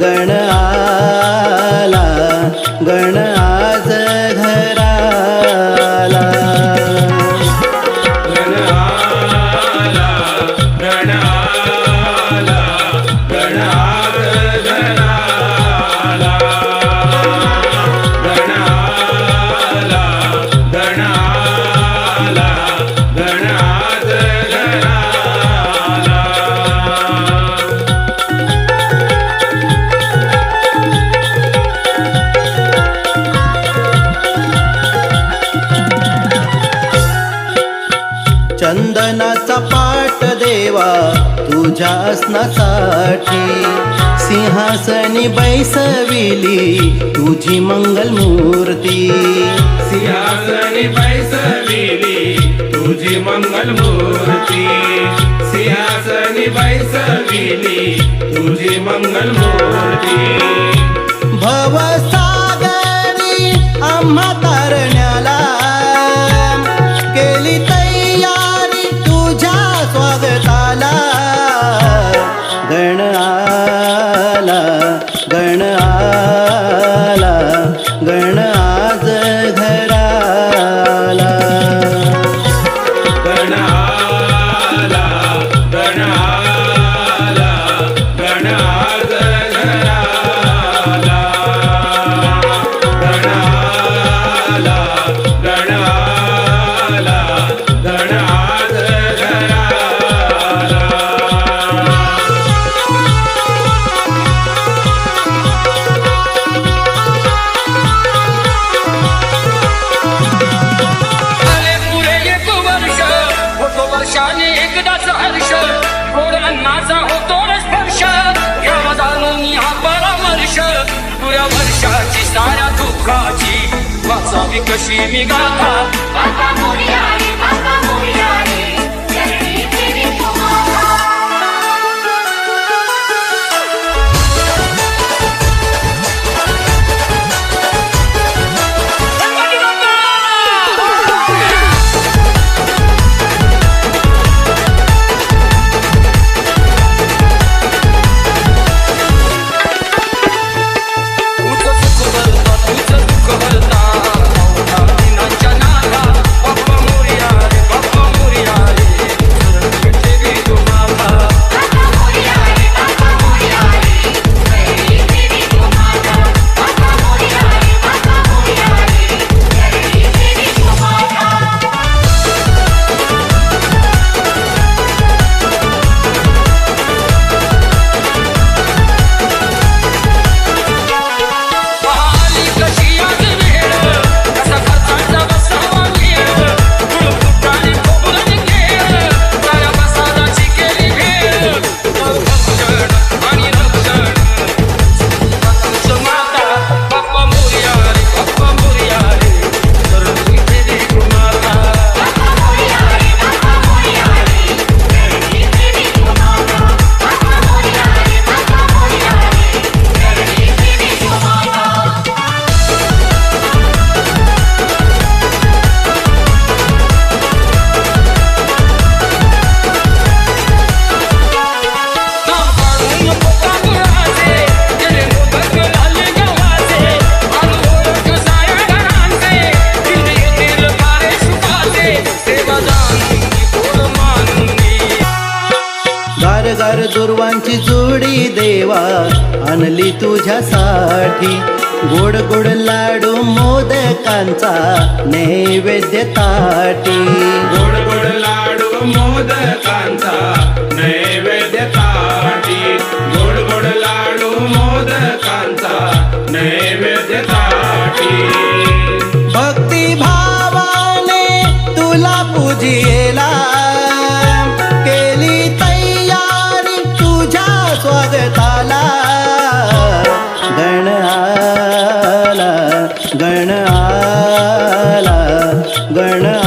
गण आला गण देवा तुझ्या स्नासाठी सिंहासनी बैसविली तुझी मंगल मूर्ती सिंहासनी बैसविली तुझी मंगल मूर्ती सिंहासनी बैसविली तुझी मंगल मूर्ती भवसागरी आम्हा तारण साऱ्या दुःखाची वाचावी कशी मी गाथा. दुर्वांची जोडी देवा आणली तुझ्यासाठी. गोड गोड लाडू मोदकांचा नैवेद्य ताटी. गोड गोड लाडू मोदकांचा வள